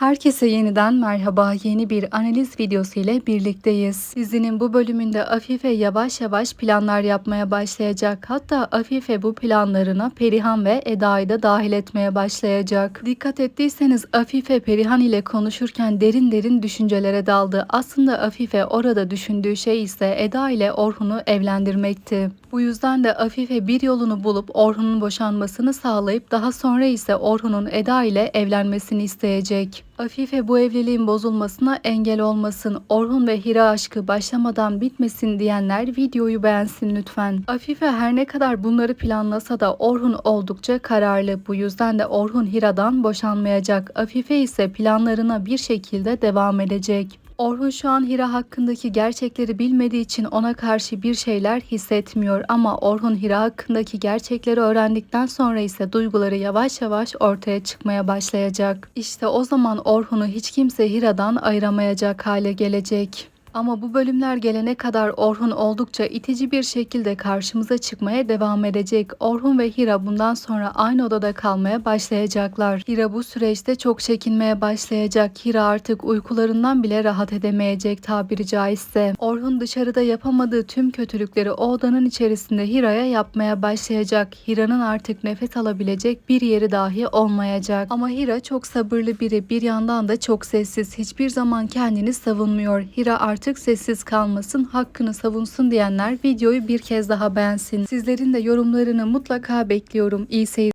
Herkese yeniden merhaba. Yeni bir analiz videosu ile birlikteyiz. Dizinin bu bölümünde Afife yavaş yavaş planlar yapmaya başlayacak. Hatta Afife bu planlarına Perihan ve Eda'yı da dahil etmeye başlayacak. Dikkat ettiyseniz Afife Perihan ile konuşurken derin derin düşüncelere daldı. Aslında Afife orada düşündüğü şey ise Eda ile Orhun'u evlendirmekti. Bu yüzden de Afife bir yolunu bulup Orhun'un boşanmasını sağlayıp daha sonra ise Orhun'un Eda ile evlenmesini isteyecek. Afife bu evliliğin bozulmasına engel olmasın, Orhun ve Hira aşkı başlamadan bitmesin diyenler videoyu beğensin lütfen. Afife her ne kadar bunları planlasa da Orhun oldukça kararlı. Bu yüzden de Orhun Hira'dan boşanmayacak. Afife ise planlarına bir şekilde devam edecek. Orhun şu an Hira hakkındaki gerçekleri bilmediği için ona karşı bir şeyler hissetmiyor ama Orhun Hira hakkındaki gerçekleri öğrendikten sonra ise duyguları yavaş yavaş ortaya çıkmaya başlayacak. İşte o zaman Orhun'u hiç kimse Hira'dan ayıramayacak hale gelecek. Ama bu bölümler gelene kadar Orhun oldukça itici bir şekilde karşımıza çıkmaya devam edecek. Orhun ve Hira bundan sonra aynı odada kalmaya başlayacaklar. Hira bu süreçte çok çekinmeye başlayacak. Hira artık uykularından bile rahat edemeyecek tabiri caizse. Orhun dışarıda yapamadığı tüm kötülükleri o odanın içerisinde Hira'ya yapmaya başlayacak. Hira'nın artık nefes alabilecek bir yeri dahi olmayacak. Ama Hira çok sabırlı biri. Bir yandan da çok sessiz. Hiçbir zaman kendini savunmuyor. Hira artık sessiz kalmasın, hakkını savunsun diyenler videoyu bir kez daha beğensin. Sizlerin de yorumlarını mutlaka bekliyorum. İyi seyirler.